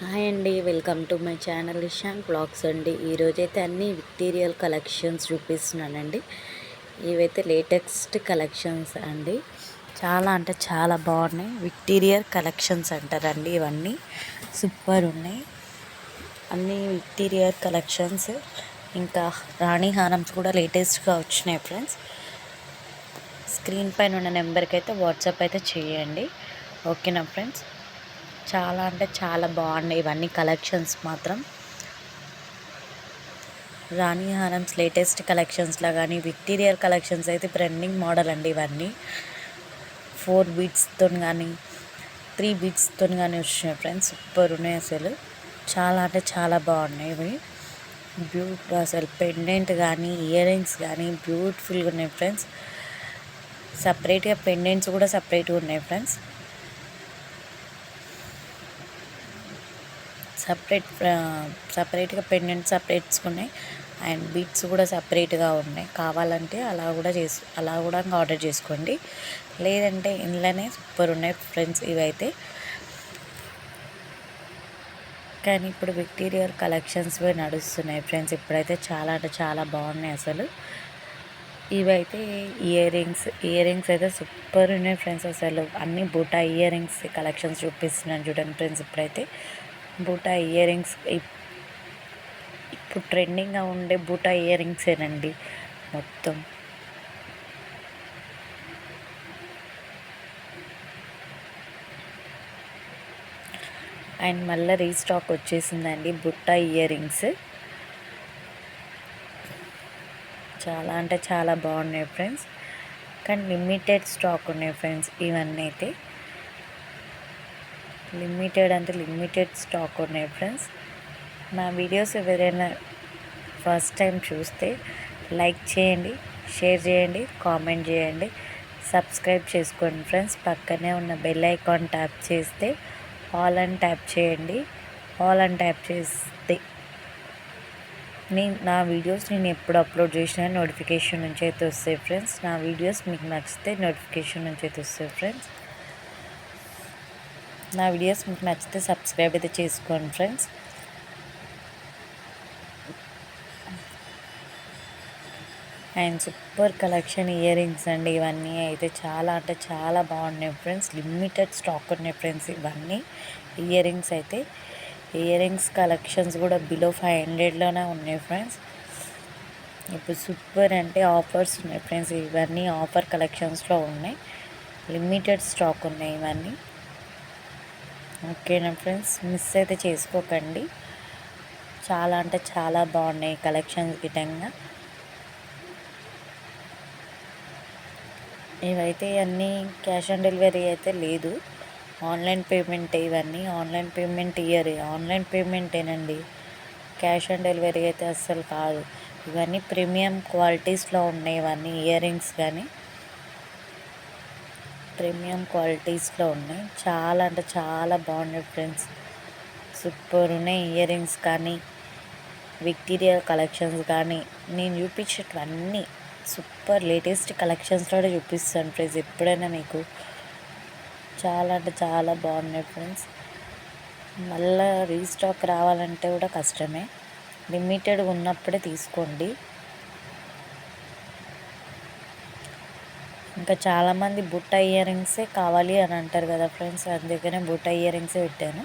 Hi అండి welcome to my channel Ishan blogs అండి. ఈరోజైతే అన్ని విక్టీరియల్ కలెక్షన్స్ చూపిస్తున్నానండి. ఇవైతే లేటెస్ట్ కలెక్షన్స్ అండి. చాలా అంటే చాలా బాగున్నాయి. విక్టీరియర్ కలెక్షన్స్ అంటారండి ఇవన్నీ. సూపర్ ఉన్నాయి. అన్ని విక్టీరియర్ కలెక్షన్స్. ఇంకా రాణి హారమ్స్ కూడా లేటెస్ట్గా వచ్చినాయి ఫ్రెండ్స్. స్క్రీన్ పైన ఉన్న నెంబర్కి అయితే వాట్సాప్ అయితే చేయండి. ఓకేనా ఫ్రెండ్స్? చాలా అంటే చాలా బాగున్నాయి. ఇవన్నీ కలెక్షన్స్ మాత్రం. రాణి హారమ్స్ లేటెస్ట్ కలెక్షన్స్లో కానీ విక్టీరియర్ కలెక్షన్స్ అయితే ట్రెండింగ్ మోడల్ అండి ఇవన్నీ. ఫోర్ బీట్స్తో కానీ త్రీ బీట్స్తో కానీ వచ్చినాయి ఫ్రెండ్స్. సూపర్ ఉన్నాయి అసలు. చాలా అంటే చాలా బాగున్నాయి ఇవి. బ్యూట్ అసలు పెండెంట్ కానీ ఇయర్ రింగ్స్ కానీ బ్యూటిఫుల్గా ఉన్నాయి ఫ్రెండ్స్. సపరేట్గా పెండెంట్స్ కూడా సపరేట్గా ఉన్నాయి ఫ్రెండ్స్. సపరేట్ సపరేట్గా పెండెంట్ సపరేట్స్ ఉన్నాయి. అండ్ బీట్స్ కూడా సపరేట్గా ఉన్నాయి. కావాలంటే అలా కూడా చేసు అలా కూడా ఆర్డర్ చేసుకోండి. లేదంటే ఇంట్లోనే సూపర్ ఉన్నాయి ఫ్రెండ్స్ ఇవైతే. కానీ ఇప్పుడు విక్టీరియర్ కలెక్షన్స్ నడుస్తున్నాయి ఫ్రెండ్స్. ఇప్పుడైతే చాలా అంటే చాలా బాగున్నాయి అసలు. ఇవైతే ఇయర్ రింగ్స్ ఇయర్ రింగ్స్ అయితే సూపర్ ఉన్నాయి ఫ్రెండ్స్ అసలు. అన్ని బూటా ఇయర్ రింగ్స్ కలెక్షన్స్ చూపిస్తున్నాను చూడండి ఫ్రెండ్స్ ఇప్పుడైతే. బూటా ఇయర్ రింగ్స్ ఇప్పుడు ట్రెండింగ్గా ఉండే బూటా ఇయర్ రింగ్సేనండి మొత్తం. అండ్ మళ్ళీ రీస్టాక్ వచ్చేసిందండి బుట్ట ఇయర్ రింగ్స్ చాలా అంటే చాలా బాగున్నాయి ఫ్రెండ్స్. కానీ లిమిటెడ్ స్టాక్ ఉన్నాయి ఫ్రెండ్స్ ఇవన్నీ అయితే లిమిటెడ్ అంటే లిమిటెడ్ స్టాక్ ఉన్నాయి ఫ్రెండ్స్. నా వీడియోస్ ఎవరైనా ఫస్ట్ టైం చూస్తే లైక్ చేయండి షేర్ చేయండి కామెంట్ చేయండి. సబ్స్క్రైబ్ చేసుకోండి ఫ్రెండ్స్. పక్కనే ఉన్న బెల్ ఐకాన్ ట్యాప్ చేస్తే ఆల్ అని ట్యాప్ చేయండి. ఆల్ అని ట్యాప్ చేస్తే నేను నా వీడియోస్ నేను ఎప్పుడు అప్లోడ్ చేసినా నోటిఫికేషన్ నుంచి అయితే వస్తాయి ఫ్రెండ్స్. నా వీడియోస్ మీకు నచ్చితే నోటిఫికేషన్ నుంచి అయితే వస్తాయి ఫ్రెండ్స్. నా వీడియోస్ మీకు నచ్చితే సబ్స్క్రైబ్ అయితే చేసుకోండి friends. And super collection earrings అండి ఇవన్నీ అయితే చాలా అంటే చాలా బాగున్నాయి ఫ్రెండ్స్. లిమిటెడ్ స్టాక్ ఉన్నాయి ఫ్రెండ్స్ ఇవన్నీ. ఇయర్ రింగ్స్ అయితే ఇయర్ రింగ్స్ కలెక్షన్స్ కూడా బిలో ఫైవ్ హండ్రెడ్లోనే ఉన్నాయి ఫ్రెండ్స్. ఇప్పుడు సూపర్ అంటే ఆఫర్స్ ఉన్నాయి ఫ్రెండ్స్. ఇవన్నీ ఆఫర్ కలెక్షన్స్లో ఉన్నాయి. లిమిటెడ్ స్టాక్ ఉన్నాయి ఇవన్నీ. ఓకేనా ఫ్రెండ్స్? మిస్ అయితే చేసుకోకండి. చాలా అంటే చాలా బాగున్నాయి కలెక్షన్స్ గిటంగా. ఇవైతే అన్నీ క్యాష్ ఆన్ డెలివరీ అయితే లేదు. ఆన్లైన్ పేమెంట్ ఇవన్నీ. Online payment ear. ఆన్లైన్ పేమెంటేనండి. క్యాష్ ఆన్ డెలివరీ అయితే అస్సలు కాదు. ఇవన్నీ ప్రీమియం క్వాలిటీస్లో ఉన్నాయి ఇవన్నీ ఇయర్ రింగ్స్ కానీ. ప్రీమియం క్వాలిటీస్లో ఉన్నాయి. చాలా అంటే చాలా బాగున్నాయి ఫ్రెండ్స్. సూపర్ ఉన్నాయి. ఇయర్ రింగ్స్ కానీ విక్టీరియా కలెక్షన్స్ కానీ నేను చూపించేటివన్నీ సూపర్ లేటెస్ట్ కలెక్షన్స్లో చూపిస్తాను ఫ్రెండ్స్. ఎప్పుడైనా మీకు చాలా అంటే చాలా బాగున్నాయి ఫ్రెండ్స్. మళ్ళీ రీస్టాక్ రావాలంటే కూడా కష్టమే. లిమిటెడ్ ఉన్నప్పుడే తీసుకోండి. ఇంకా చాలామంది బుట్ట ఇయర్ రింగ్సే కావాలి అని అంటారు కదా ఫ్రెండ్స్ అందుకనే బుట్ట ఇయర్ రింగ్సే పెట్టాను.